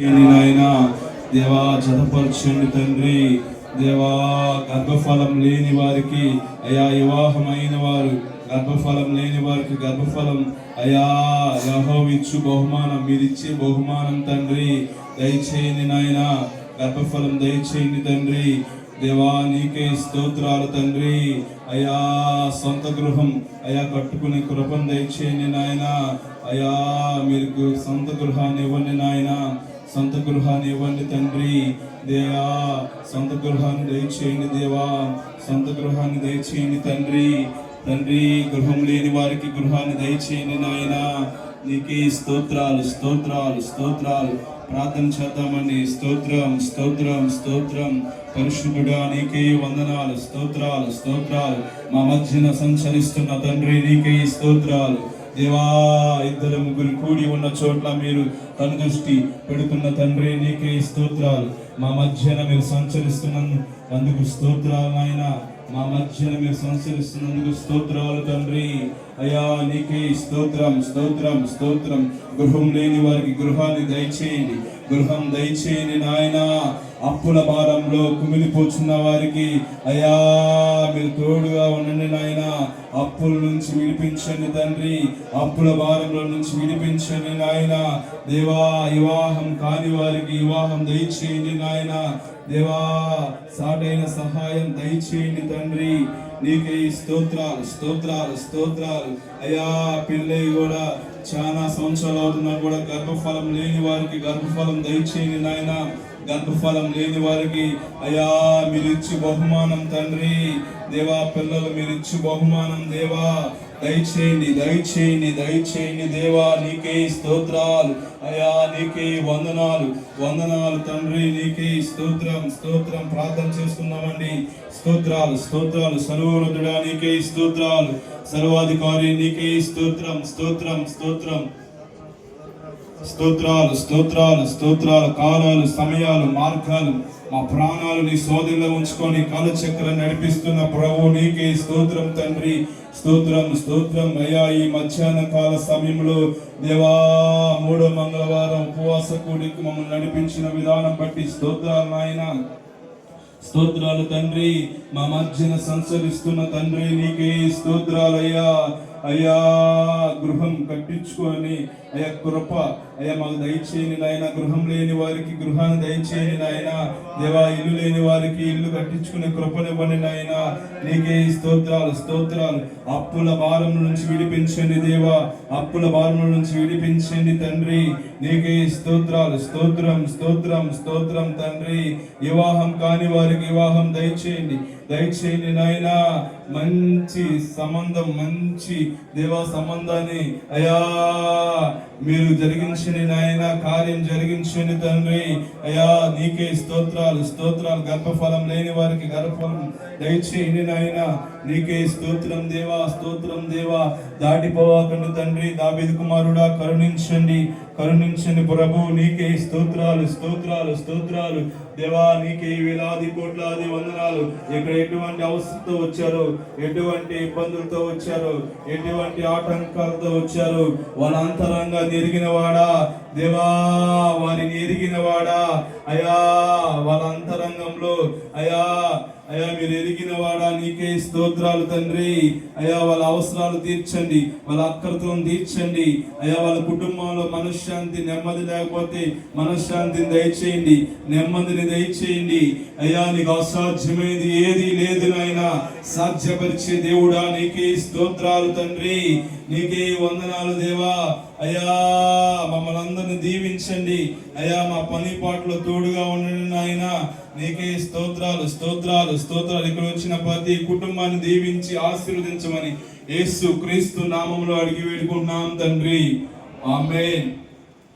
నాయన దేవా చదపరచండి తండ్రి దేవా గర్భఫలం లేని వారికి అయా వివాహమైన వారు గర్భఫలం లేని వారికి గర్భఫలం. అయా యహోవిచ్చు బహుమానం మీరిచ్చే బహుమానం తండ్రి. దయచేయండి నాయన గర్భఫలం దయచేయండి తండ్రి. దేవా నీకే స్తోత్రాలు తండ్రి. అయా సొంత గృహం అయా కట్టుకునే కృపను దయచేయండి నాయన. అయా మీరు సొంత గృహాన్ని ఇవ్వండి నాయన. సొంత గృహాన్ని ఇవ్వండి తండ్రి. దేవా సొంత గృహాన్ని దయచేయండి దేవా. సొంత గృహాన్ని దయచేయండి తండ్రి. తండ్రి గృహం లేని వారికి గృహాన్ని దయచేయండి నాయన. నీకే స్తోత్రాలు స్తోత్రాలు స్తోత్రాలు. ప్రార్థన చేద్దామండి. స్తోత్రం స్తోత్రం స్తోత్రం. పరిశుద్ధుడా నీకే వందనాలు స్తోత్రాలు స్తోత్రాలు. మా మధ్యన సంచరిస్తున్న తండ్రి నీకే స్తోత్రాలు. దేవా ఇద్దరు ముగ్గురు కూడి ఉన్న చోట్ల మీరు కనుదృష్టి పెడుతున్న తండ్రి నీకే స్తోత్రాలు. మా మధ్యన మీరు సంచరిస్తున్నందు అందుకు స్తోత్రాలు నాయన. మా మధ్యన మీరు సంచరిస్తున్నందుకు స్తోత్రాలు తండ్రి. అయ్యా నీకే స్తోత్రం స్తోత్రం స్తోత్రం. గృహం లేని వారికి గృహాన్ని దయచేయండి. గృహం దయచేయండి నాయన. అప్పుల భారంలో కుమిలిపోతున్న వారికి అయ్యా మీరు తోడుగా ఉండండి నాయన. అప్పుల నుంచి విడిపించండి తండ్రి. అప్పుల భారంలో నుంచి విడిపించండి నాయన. దేవా వివాహం కాని వారికి వివాహం దయచేయండి నాయన. దేవా సాటైన సహాయం దయచేయండి తండ్రి. నీకే ఈ స్తోత్రాలు స్తోత్రాలు స్తోత్రాలు. అయ్యా పిల్లయ్య కూడా చాలా సంవత్సరాలు అవుతున్నా కూడా గర్భఫలం లేని వారికి గర్భఫలం దయచేయండి నాయన. గర్భఫలం లేని వారికి అయ్యా మీరు ఇచ్చి బహుమానం తండ్రి. దేవా పిల్లలు మీరు ఇచ్చి బహుమానం దేవా. దయచేయండి దయచేయండి దయచేయండి దేవా. నీకే స్తోత్రాలు. అయా నీకే వందనాలు. వందనాలు తండ్రి నీకే స్తోత్రం. స్తోత్రం ప్రార్థన చేస్తున్నామండి. స్తోత్రాలు స్తోత్రాలు. సర్వోన్నతుడా నీకే స్తోత్రాలు. సర్వాధికారి నీకే స్తోత్రం స్తోత్రం స్తోత్రం. స్తోత్రాలు స్తోత్రాలు స్తోత్రాలు కాలాలు సమయాలు మార్గాలు. మా ప్రాణాలు నీ సోదరిలో ఉంచుకొని కాలచక్రం నడిపిస్తున్న ప్రభు నీకే స్తోత్రం తండ్రి. స్తోత్రం స్తోత్రం అయ్యా ఈ మధ్యాహ్న కాల సమయంలో దేవా మూడో మంగళవారం ఉపవాస కూడికి మమ్మల్ని నడిపించిన విధానం బట్టి స్తోత్రాలు నాయన. స్తోత్రాలు తండ్రి మా మధ్యన సంచరిస్తున్న తండ్రి నీకే స్తోత్రాలయ్యా. అయ్యా గృహం కట్టించుకొని అయ్యా కృప అయ్యా మాకు దయచేయని నాయన గృహం లేని వారికి గృహాన్ని దయచేయని నాయన దేవా ఇల్లు లేని వారికి ఇల్లు కట్టించుకునే కృపనివ్వండి నాయన. నీకే స్తోత్రాలు స్తోత్రాలు. అప్పుల భారం నుంచి విడిపించండి దేవా అప్పుల భారం నుంచి విడిపించండి తండ్రి. నీకే స్తోత్రాలు స్తోత్రం స్తోత్రం స్తోత్రం తండ్రి. వివాహం కాని వారికి వివాహం దయచేయండి దయచేయండి నాయన. మంచి సంబంధం మంచి దేవా సంబంధాన్ని. అయా మీరు జరిగించండి నాయన కార్యం జరిగించండి తండ్రి. అయా నీకే స్తోత్రాలు స్తోత్రాలు గర్భఫలం లేని వారికి గర్భఫలం దయచేయండి నాయన. నీకే స్తోత్రం దేవా స్తోత్రం దేవా. దాటిపోవాకండి తండ్రి దాబిది కుమారుడా కరుణించండి. కరుణించండి ప్రభు నీకే స్తోత్రాలు స్తోత్రాలు స్తోత్రాలు. దేవా నీకే వేలాది కోట్లాది వందనాలు. ఇక్కడ ఎటువంటి అవస్థతో వచ్చారు ఎటువంటి ఇబ్బందులతో వచ్చారు ఎటువంటి ఆటంకాలతో వచ్చారు వాళ్ళ అంతరంగా నెరిగిన వాడా? దేవా వారిని ఎరిగిన వాడా? అయా వాళ్ళ అంతరంగంలో అయా అయా మీరు ఎరిగిన వాడా నీకే స్తోత్రాలు తండ్రి. అయా వాళ్ళ అవసరాలు తీర్చండి వాళ్ళ అక్కరతలను తీర్చండి. అయా వాళ్ళ కుటుంబంలో మనశ్శాంతి నెమ్మది లేకపోతే మనశ్శాంతిని దయచేయండి నెమ్మదిని దయచేయండి. అయ్యా నీకు అసాధ్యమైనది ఏది లేదు నాయన. సాధ్యపరిచే దేవుడా నీకే స్తోత్రాలు తండ్రి. నీకే వందనాలు దేవా. అయ్యా మమ్మల్ని అందరిని దీవించండి. అయ్యా మా పని పాటలో తోడుగా ఉండండి నాయనా. నీకే స్తోత్రాలు స్తోత్రాలు స్తోత్రాలు. ఇక్కడ వచ్చిన ప్రతి కుటుంబాన్ని దీవించి ఆశీర్వదించమని యేసు క్రీస్తు నామంలో అడిగి వేడుకుంటున్నాం తండ్రి. ఆమెన్.